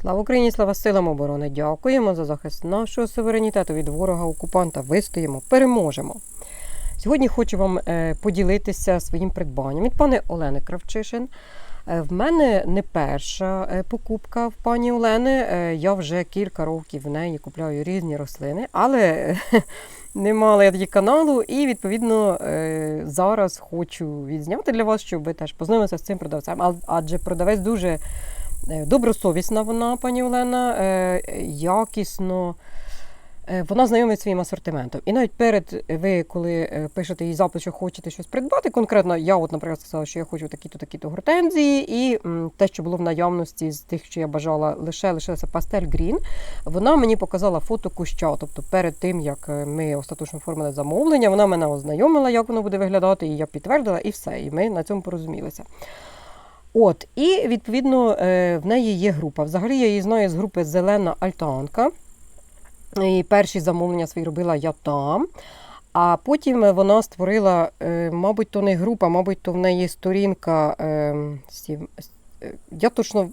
Слава Україні, слава силам оборони! Дякуємо за захист нашого суверенітету від ворога-окупанта. Вистоїмо, переможемо. Сьогодні хочу вам е, поділитися своїм придбанням від пани Олени Кравчишин. Е, В мене не перша е, покупка в пані Олени. Я вже кілька років в неї купляю різні рослини, але не мала я тоді каналу, і відповідно зараз хочу відзняти для вас, щоб ви теж познайомилися з цим продавцем. Адже продавець дуже добросовісна вона, пані Олена, е, якісно. е, Вона знайомить своїм асортиментом. І навіть перед е, ви, коли е, пишете їй запит, що хочете щось придбати, конкретно я, от, наприклад, сказала, що я хочу такі-то, такі-то гортензії, і те, що було в наявності з тих, що я бажала, лише лишилося пастель грін. Вона мені показала фото куща. Тобто, перед тим як е, ми остаточно оформили замовлення, вона мене ознайомила, як воно буде виглядати, і я підтвердила, і все. І ми на цьому порозумілися. От, і відповідно е, в неї є група. Взагалі я її знаю з групи Зелена Альтанка. І перші замовлення свої робила я там. А потім вона створила, е, мабуть, то не група, мабуть, то в неї сторінка. е, Я точно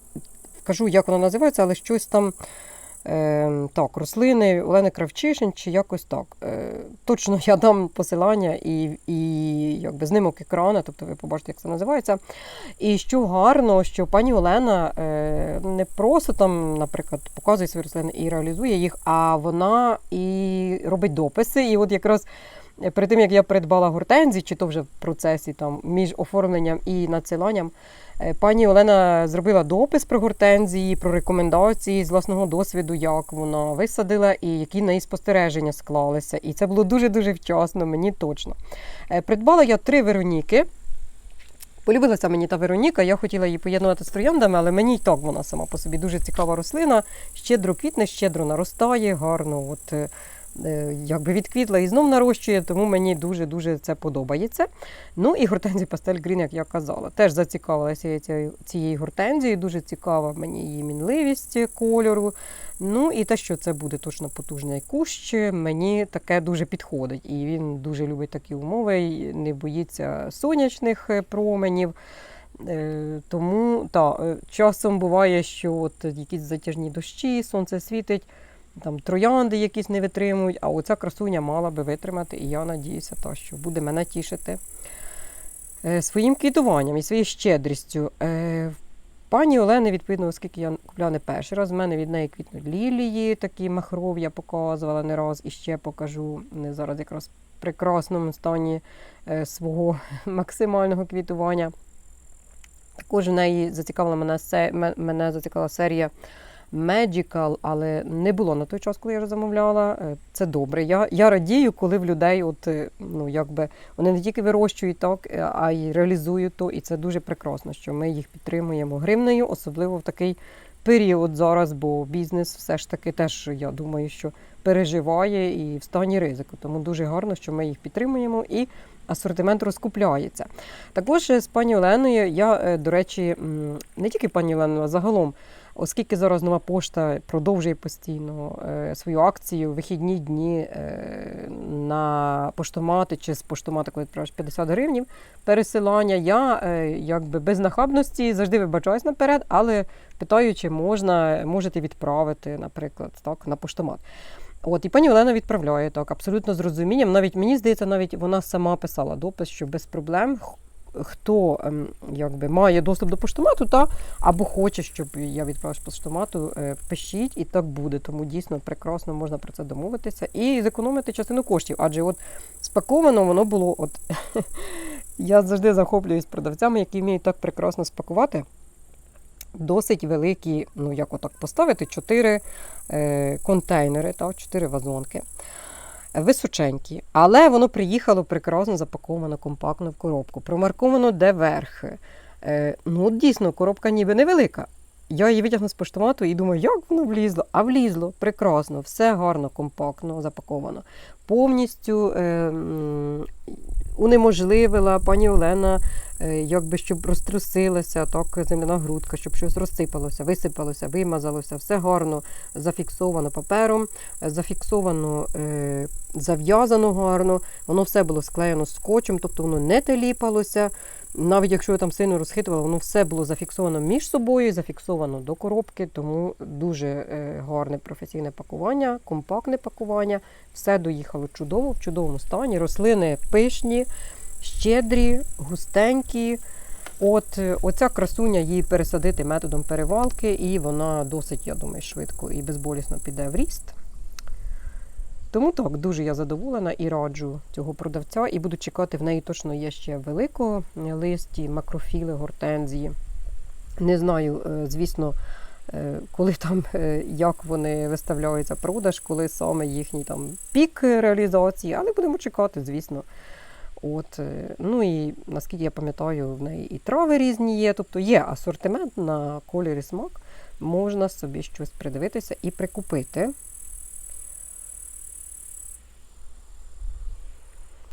кажу, як вона називається, але щось там. Е, так, рослини Олени Кравчишин чи якось так. Е, точно я дам посилання і, і якби знімок екрана, тобто ви побачите, як це називається. І що гарно, що пані Олена е, не просто там, наприклад, показує свої рослини і реалізує їх, а вона і робить дописи. І от якраз перед тим, як я придбала гортензії, чи то вже в процесі там між оформленням і надсиланням, е, пані Олена зробила допис про гортензії, про рекомендації з власного досвіду, як вона висадила і які в неї спостереження склалися. І це було дуже-дуже вчасно, мені точно. Е, Придбала я три Вероніки. Полюбилася мені та Вероніка, я хотіла її поєднувати з трояндами, але мені й так вона сама по собі дуже цікава рослина, щедро квітне, щедро наростає, гарно от, е, е, якби відквітла і знов нарощує, тому мені дуже-дуже це подобається. Ну і гортензія Пастель Грін, як я казала, теж зацікавилася я цією, гортензією, дуже цікава мені її мінливість кольору. Ну і те, що це буде точно потужний кущ, мені таке дуже підходить. І він дуже любить такі умови, і не боїться сонячних е, променів. Е, Тому та, е, часом буває, що от якісь затяжні дощі, сонце світить, там троянди якісь не витримують, а оця красуня мала би витримати, і я надіюся, та, що буде мене тішити е, своїм квітуванням і своєю щедрістю. Е, Пані Олени, відповідно, оскільки я купляла не перший раз, в мене від неї квітнуть лілії, такі махрові я показувала не раз і ще покажу. Вони зараз якраз в прекрасному стані е, свого максимального квітування. Також в неї зацікавила мене, мене зацікавила серія Magical, але не було на той час, коли я замовляла. Е, Це добре. Я, я радію, коли в людей, от, е, ну, якби, вони не тільки вирощують так, е, а й реалізують то. І це дуже прекрасно, що ми їх підтримуємо гривнею, особливо в такий період зараз, бо бізнес все ж таки теж, я думаю, що переживає і в стані ризику. Тому дуже гарно, що ми їх підтримуємо і асортимент розкупляється. Також з пані Оленою я, до речі, не тільки пані Оленою, а загалом, оскільки зараз нова пошта продовжує постійно е, свою акцію вихідні дні е, на поштомати чи з поштомата, коли відправиш 50 гривнів пересилання, я е, якби без нахабності завжди вибачаюсь наперед, але питаю, чи можна, можете відправити, наприклад, так, на поштомат. От, і пані Олена відправляє так, абсолютно з розумінням. Навіть мені здається, навіть вона сама писала допис, що без проблем. Хто ем, якби має доступ до поштомату, та або хоче, щоб я відправила з поштомату, е, пишіть, і так буде. Тому дійсно прекрасно можна про це домовитися і зекономити частину коштів. Адже от спаковано воно було. От я завжди захоплююсь продавцями, які вміють так прекрасно спакувати. Досить великі, ну як отак поставити, чотири е, контейнери, так, чотири вазонки. Височенькі, але воно приїхало прекрасно запаковано компактно в коробку. Промарковано де верх. Е, ну, дійсно, коробка ніби невелика. Я її витягну з поштомату і думаю, як воно влізло? А влізло прекрасно, все гарно, компактно запаковано. Повністю е, унеможливила пані Олена, якби щоб розтрусилася, так, земляна грудка, щоб щось розсипалося, висипалося, вимазалося, все гарно зафіксовано папером, е, зафіксовано, е, зав'язано гарно, воно все було склеєно скотчем, тобто воно не теліпалося. Навіть якщо ви там сильно розхитували, воно все було зафіксовано між собою, зафіксовано до коробки, тому дуже е, гарне професійне пакування, компактне пакування. Все доїхало чудово, в чудовому стані. Рослини пишні, щедрі, густенькі. От е, оця красуня її пересадити методом перевалки, і вона досить, я думаю, швидко і безболісно піде в ріст. Тому так, дуже я задоволена і раджу цього продавця, і буду чекати, в неї точно є ще великого листі, макрофіли, гортензії. Не знаю, е, звісно, е, коли там, е, як вони виставляються продаж, коли саме їхній там пік реалізації, але будемо чекати, звісно. От, е, ну і наскільки я пам'ятаю, в неї і трави різні є, тобто є асортимент на колір смак, можна собі щось придивитися і прикупити.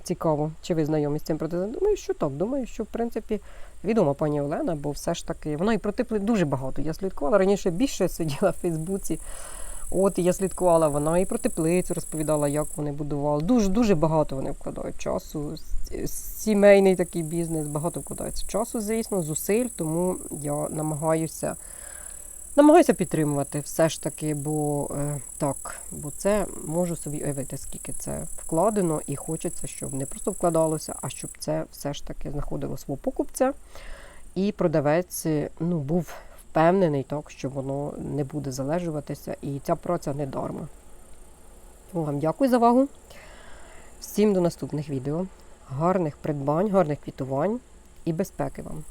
Цікаво, чи ви знайомі з цим продавцем? Думаю, що так. Думаю, що в принципі відома пані Олена, бо все ж таки вона і про типли дуже багато. Я слідкувала раніше більше сиділа в Фейсбуці. От я слідкувала, вона і про теплицю розповідала, як вони будували. Дуже дуже багато вони вкладають часу. Сімейний такий бізнес, багато вкладається часу, звісно, зусиль, тому я намагаюся. Намагаюся підтримувати все ж таки, бо е, так, бо це можу собі уявити, скільки це вкладено, і хочеться, щоб не просто вкладалося, а щоб це все ж таки знаходило свого покупця, і продавець е, ну, був впевнений, так, що воно не буде залежуватися, і ця праця не дарма. Вам дякую за увагу. Всім до наступних відео. Гарних придбань, гарних квітувань і безпеки вам.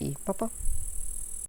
І па-па!